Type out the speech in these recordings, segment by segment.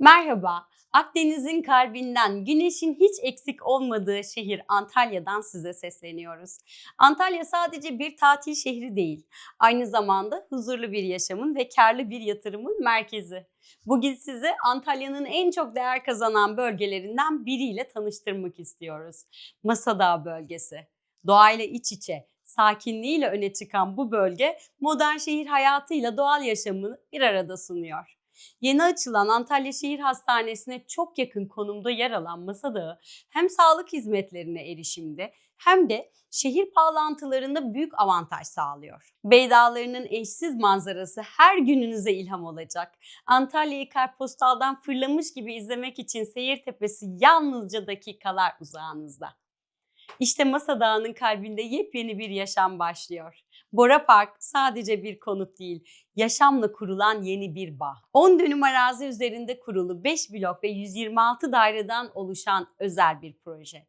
Merhaba, Akdeniz'in kalbinden, güneşin hiç eksik olmadığı şehir Antalya'dan size sesleniyoruz. Antalya sadece bir tatil şehri değil, aynı zamanda huzurlu bir yaşamın ve karlı bir yatırımın merkezi. Bugün sizi Antalya'nın en çok değer kazanan bölgelerinden biriyle tanıştırmak istiyoruz. Masadağ bölgesi. Doğayla iç içe, sakinliğiyle öne çıkan bu bölge modern şehir hayatıyla doğal yaşamını bir arada sunuyor. Yeni açılan Antalya Şehir Hastanesi'ne çok yakın konumda yer alan Masadağı hem sağlık hizmetlerine erişimde hem de şehir bağlantılarında büyük avantaj sağlıyor. Beydağlarının eşsiz manzarası her gününüze ilham olacak. Antalya'yı kartpostaldan fırlamış gibi izlemek için seyir tepesi yalnızca dakikalar uzağınızda. İşte Masa Dağı'nın kalbinde yepyeni bir yaşam başlıyor. Bora Park sadece bir konut değil, yaşamla kurulan yeni bir bağ. 10 dönüm arazi üzerinde kurulu 5 blok ve 126 daireden oluşan özel bir proje.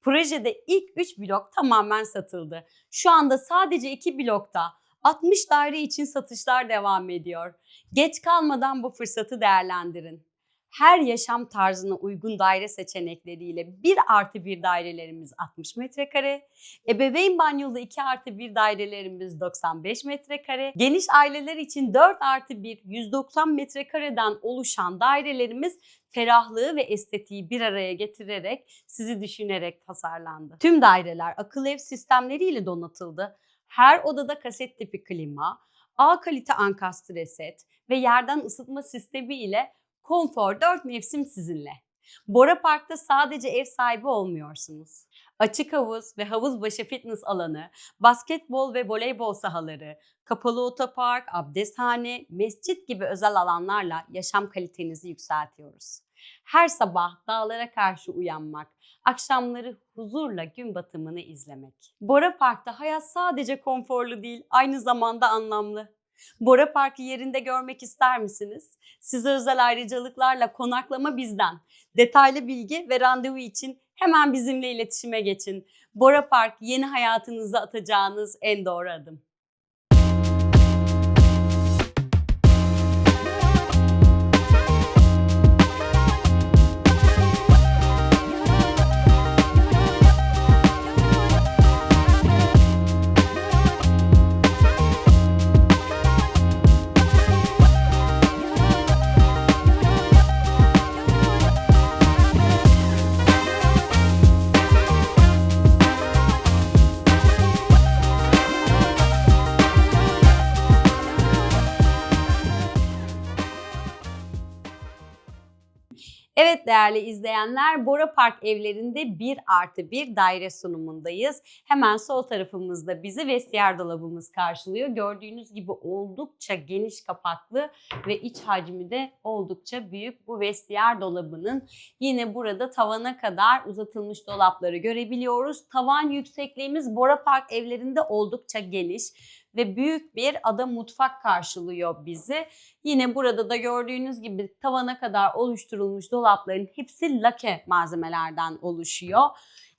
Projede ilk 3 blok tamamen satıldı. Şu anda sadece 2 blokta 60 daire için satışlar devam ediyor. Geç kalmadan bu fırsatı değerlendirin her yaşam tarzına uygun daire seçenekleriyle 1 artı 1 dairelerimiz 60 metrekare, ebeveyn banyolu 2 artı 1 dairelerimiz 95 metrekare, geniş aileler için 4 artı 1 190 metrekareden oluşan dairelerimiz ferahlığı ve estetiği bir araya getirerek sizi düşünerek tasarlandı. Tüm daireler akıl ev sistemleriyle donatıldı. Her odada kaset tipi klima, A kalite ankastre set ve yerden ısıtma sistemi ile konfor 4 mevsim sizinle. Bora Park'ta sadece ev sahibi olmuyorsunuz. Açık havuz ve havuz başı fitness alanı, basketbol ve voleybol sahaları, kapalı otopark, abdesthane, mescit gibi özel alanlarla yaşam kalitenizi yükseltiyoruz. Her sabah dağlara karşı uyanmak, akşamları huzurla gün batımını izlemek. Bora Park'ta hayat sadece konforlu değil, aynı zamanda anlamlı. Bora Park'ı yerinde görmek ister misiniz? Size özel ayrıcalıklarla konaklama bizden. Detaylı bilgi ve randevu için hemen bizimle iletişime geçin. Bora Park yeni hayatınıza atacağınız en doğru adım. Değerli izleyenler Bora Park evlerinde 1 artı 1 daire sunumundayız. Hemen sol tarafımızda bizi vestiyer dolabımız karşılıyor. Gördüğünüz gibi oldukça geniş kapaklı ve iç hacmi de oldukça büyük. Bu vestiyer dolabının yine burada tavana kadar uzatılmış dolapları görebiliyoruz. Tavan yüksekliğimiz Bora Park evlerinde oldukça geniş ve büyük bir ada mutfak karşılıyor bizi. Yine burada da gördüğünüz gibi tavana kadar oluşturulmuş dolapların hepsi lake malzemelerden oluşuyor.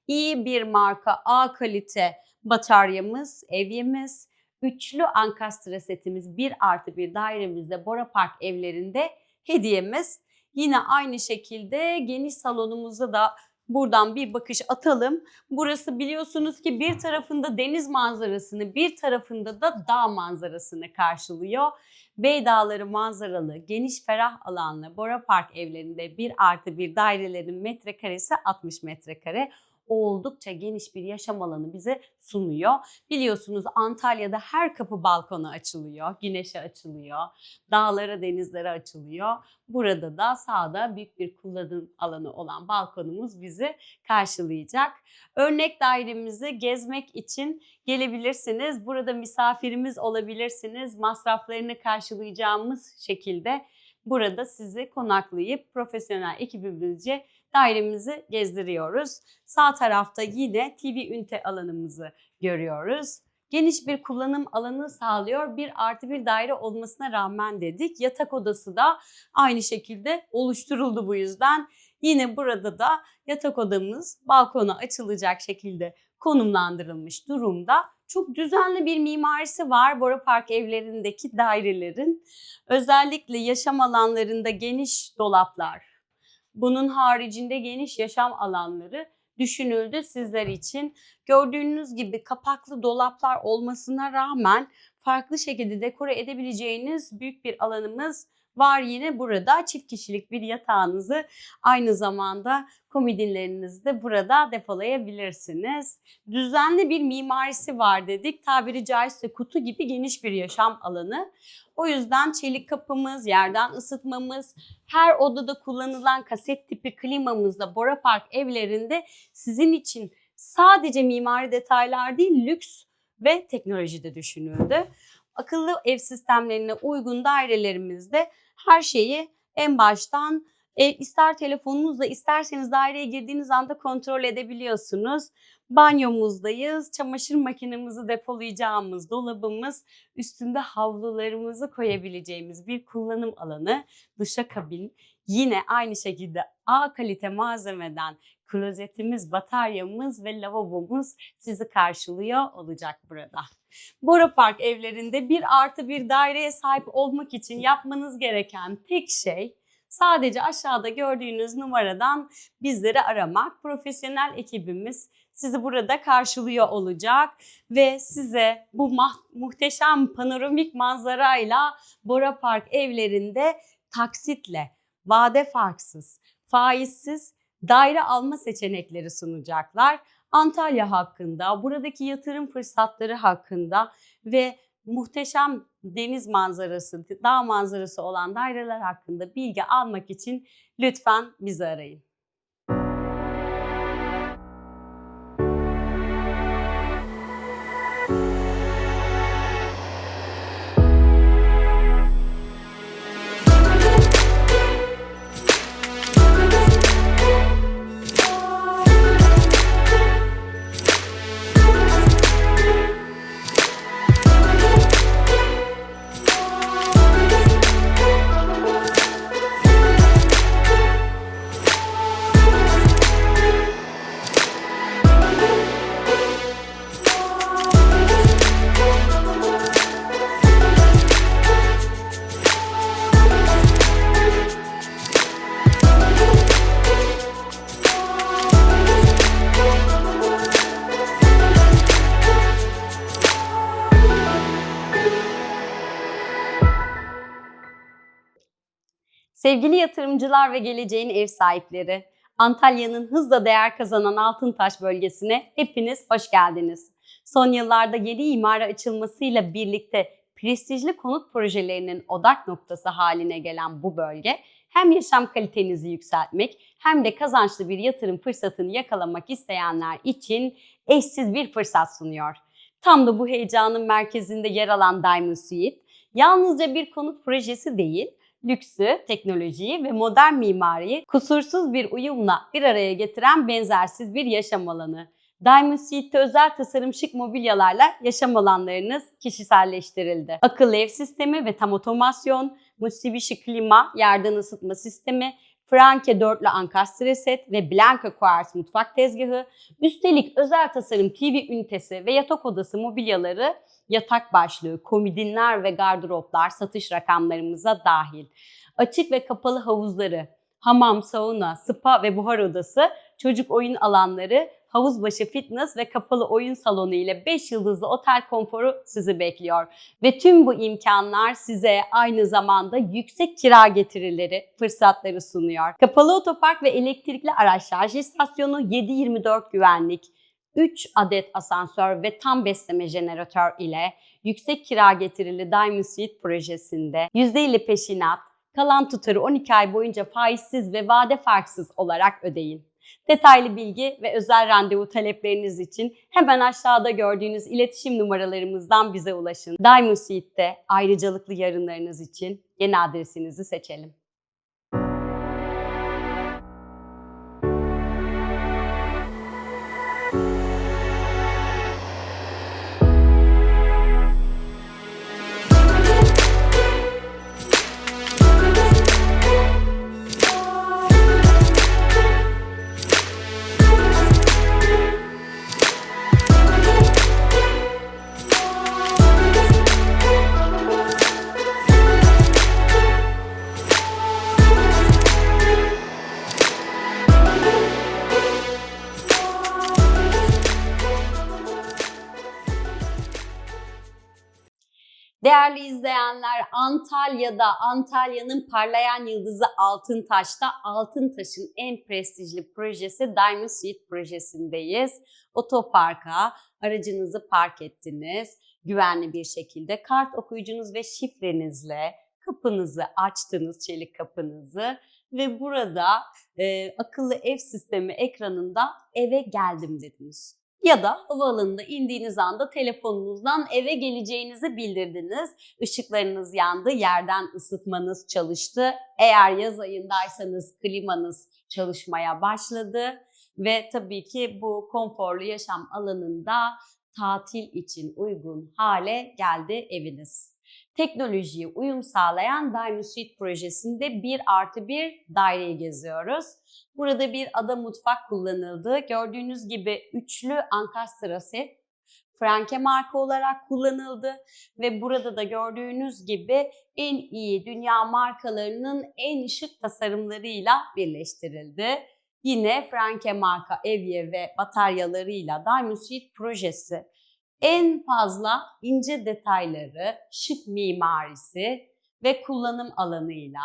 İyi bir marka A kalite bataryamız, evyemiz, üçlü ankastre setimiz 1 artı 1 dairemizde Bora Park evlerinde hediyemiz. Yine aynı şekilde geniş salonumuzda da buradan bir bakış atalım. Burası biliyorsunuz ki bir tarafında deniz manzarasını, bir tarafında da dağ manzarasını karşılıyor. Bey Dağları manzaralı, geniş ferah alanlı Bora Park evlerinde bir artı bir dairelerin metrekaresi 60 metrekare oldukça geniş bir yaşam alanı bize sunuyor. Biliyorsunuz Antalya'da her kapı balkona açılıyor, güneşe açılıyor, dağlara, denizlere açılıyor. Burada da sağda büyük bir kullanım alanı olan balkonumuz bizi karşılayacak. Örnek dairemizi gezmek için gelebilirsiniz. Burada misafirimiz olabilirsiniz. Masraflarını karşılayacağımız şekilde burada sizi konaklayıp profesyonel ekibimizce dairemizi gezdiriyoruz. Sağ tarafta yine TV ünite alanımızı görüyoruz. Geniş bir kullanım alanı sağlıyor. Bir artı bir daire olmasına rağmen dedik. Yatak odası da aynı şekilde oluşturuldu bu yüzden. Yine burada da yatak odamız balkona açılacak şekilde konumlandırılmış durumda. Çok düzenli bir mimarisi var Bora Park evlerindeki dairelerin. Özellikle yaşam alanlarında geniş dolaplar, Bunun haricinde geniş yaşam alanları düşünüldü sizler için. Gördüğünüz gibi kapaklı dolaplar olmasına rağmen farklı şekilde dekore edebileceğiniz büyük bir alanımız var yine burada. Çift kişilik bir yatağınızı aynı zamanda komodinlerinizi de burada depolayabilirsiniz. Düzenli bir mimarisi var dedik. Tabiri caizse kutu gibi geniş bir yaşam alanı. O yüzden çelik kapımız, yerden ısıtmamız, her odada kullanılan kaset tipi klimamızda Bora Park evlerinde sizin için sadece mimari detaylar değil lüks ve teknoloji de düşünüldü. Akıllı ev sistemlerine uygun dairelerimizde her şeyi en baştan e, ister telefonunuzla isterseniz daireye girdiğiniz anda kontrol edebiliyorsunuz. Banyomuzdayız. Çamaşır makinemizi depolayacağımız dolabımız, üstünde havlularımızı koyabileceğimiz bir kullanım alanı, duşakabin. Yine aynı şekilde A kalite malzemeden klozetimiz, bataryamız ve lavabomuz sizi karşılıyor olacak burada. Bora Park evlerinde bir artı bir daireye sahip olmak için yapmanız gereken tek şey sadece aşağıda gördüğünüz numaradan bizleri aramak. Profesyonel ekibimiz sizi burada karşılıyor olacak ve size bu muhteşem panoramik manzarayla Bora Park evlerinde taksitle, vade farksız, faizsiz daire alma seçenekleri sunacaklar. Antalya hakkında, buradaki yatırım fırsatları hakkında ve muhteşem deniz manzarası, dağ manzarası olan daireler hakkında bilgi almak için lütfen bizi arayın. Sevgili yatırımcılar ve geleceğin ev sahipleri, Antalya'nın hızla değer kazanan Altıntaş bölgesine hepiniz hoş geldiniz. Son yıllarda yeni imara açılmasıyla birlikte prestijli konut projelerinin odak noktası haline gelen bu bölge hem yaşam kalitenizi yükseltmek hem de kazançlı bir yatırım fırsatını yakalamak isteyenler için eşsiz bir fırsat sunuyor. Tam da bu heyecanın merkezinde yer alan Diamond Suite, yalnızca bir konut projesi değil, lüksü, teknolojiyi ve modern mimariyi kusursuz bir uyumla bir araya getiren benzersiz bir yaşam alanı. Diamond Suite'de özel tasarım şık mobilyalarla yaşam alanlarınız kişiselleştirildi. Akıllı ev sistemi ve tam otomasyon, Mitsubishi klima, yerden ısıtma sistemi, Franke 4'lü ankastre set ve Blanca Quartz mutfak tezgahı, üstelik özel tasarım TV ünitesi ve yatak odası mobilyaları yatak başlığı, komodinler ve gardıroplar satış rakamlarımıza dahil. Açık ve kapalı havuzları, hamam, sauna, spa ve buhar odası, çocuk oyun alanları, havuz başı fitness ve kapalı oyun salonu ile 5 yıldızlı otel konforu sizi bekliyor. Ve tüm bu imkanlar size aynı zamanda yüksek kira getirileri, fırsatları sunuyor. Kapalı otopark ve elektrikli araç şarj istasyonu 7-24 güvenlik, 3 adet asansör ve tam besleme jeneratör ile yüksek kira getirili Diamond Suite projesinde %50 peşinat, kalan tutarı 12 ay boyunca faizsiz ve vade farksız olarak ödeyin. Detaylı bilgi ve özel randevu talepleriniz için hemen aşağıda gördüğünüz iletişim numaralarımızdan bize ulaşın. Diamond Suite'de ayrıcalıklı yarınlarınız için yeni adresinizi seçelim. İzleyenler Antalya'da Antalya'nın parlayan yıldızı Altıntaş'ta Altıntaş'ın en prestijli projesi Diamond Suite projesindeyiz. Otoparka aracınızı park ettiniz. Güvenli bir şekilde kart okuyucunuz ve şifrenizle kapınızı açtınız, çelik kapınızı ve burada e, akıllı ev sistemi ekranında eve geldim dediniz. Ya da havaalanında indiğiniz anda telefonunuzdan eve geleceğinizi bildirdiniz. Işıklarınız yandı, yerden ısıtmanız çalıştı. Eğer yaz ayındaysanız klimanız çalışmaya başladı. Ve tabii ki bu konforlu yaşam alanında tatil için uygun hale geldi eviniz. Teknolojiye uyum sağlayan Suite projesinde 1 artı 1 daireyi geziyoruz. Burada bir ada mutfak kullanıldı. Gördüğünüz gibi üçlü ankastra set Franke marka olarak kullanıldı ve burada da gördüğünüz gibi en iyi dünya markalarının en şık tasarımlarıyla birleştirildi. Yine Franke marka evye ve bataryalarıyla Diamond Suite projesi en fazla ince detayları, şık mimarisi ve kullanım alanıyla,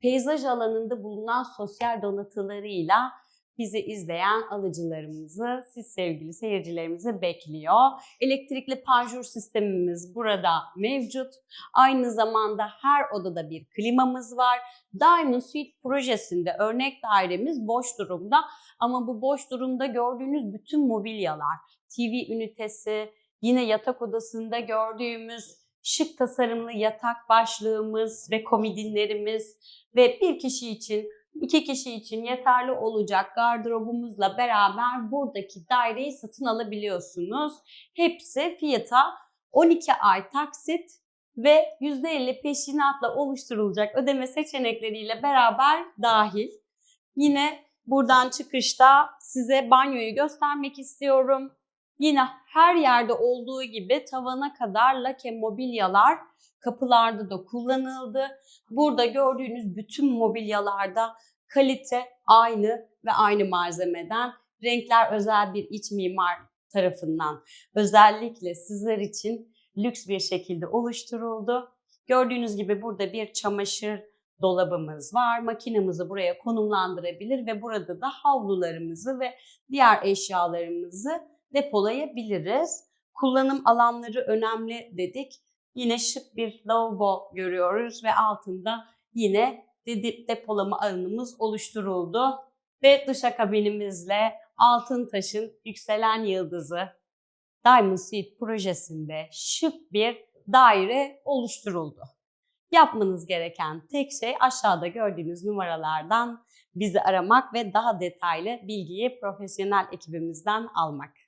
peyzaj alanında bulunan sosyal donatılarıyla bizi izleyen alıcılarımızı, siz sevgili seyircilerimizi bekliyor. Elektrikli panjur sistemimiz burada mevcut. Aynı zamanda her odada bir klimamız var. Diamond Suite projesinde örnek dairemiz boş durumda ama bu boş durumda gördüğünüz bütün mobilyalar, TV ünitesi, yine yatak odasında gördüğümüz şık tasarımlı yatak başlığımız ve komodinlerimiz ve bir kişi için iki kişi için yeterli olacak gardırobumuzla beraber buradaki daireyi satın alabiliyorsunuz. Hepsi fiyata 12 ay taksit ve %50 peşinatla oluşturulacak ödeme seçenekleriyle beraber dahil. Yine buradan çıkışta size banyoyu göstermek istiyorum. Yine her yerde olduğu gibi tavana kadar lake mobilyalar kapılarda da kullanıldı. Burada gördüğünüz bütün mobilyalarda kalite aynı ve aynı malzemeden. Renkler özel bir iç mimar tarafından özellikle sizler için lüks bir şekilde oluşturuldu. Gördüğünüz gibi burada bir çamaşır dolabımız var. Makinemizi buraya konumlandırabilir ve burada da havlularımızı ve diğer eşyalarımızı depolayabiliriz. Kullanım alanları önemli dedik. Yine şık bir lavabo görüyoruz ve altında yine depolama alanımız oluşturuldu. Ve dış akabinimizle Altıntaş'ın yükselen yıldızı Diamond Suite projesinde şık bir daire oluşturuldu. Yapmanız gereken tek şey aşağıda gördüğünüz numaralardan bizi aramak ve daha detaylı bilgiyi profesyonel ekibimizden almak.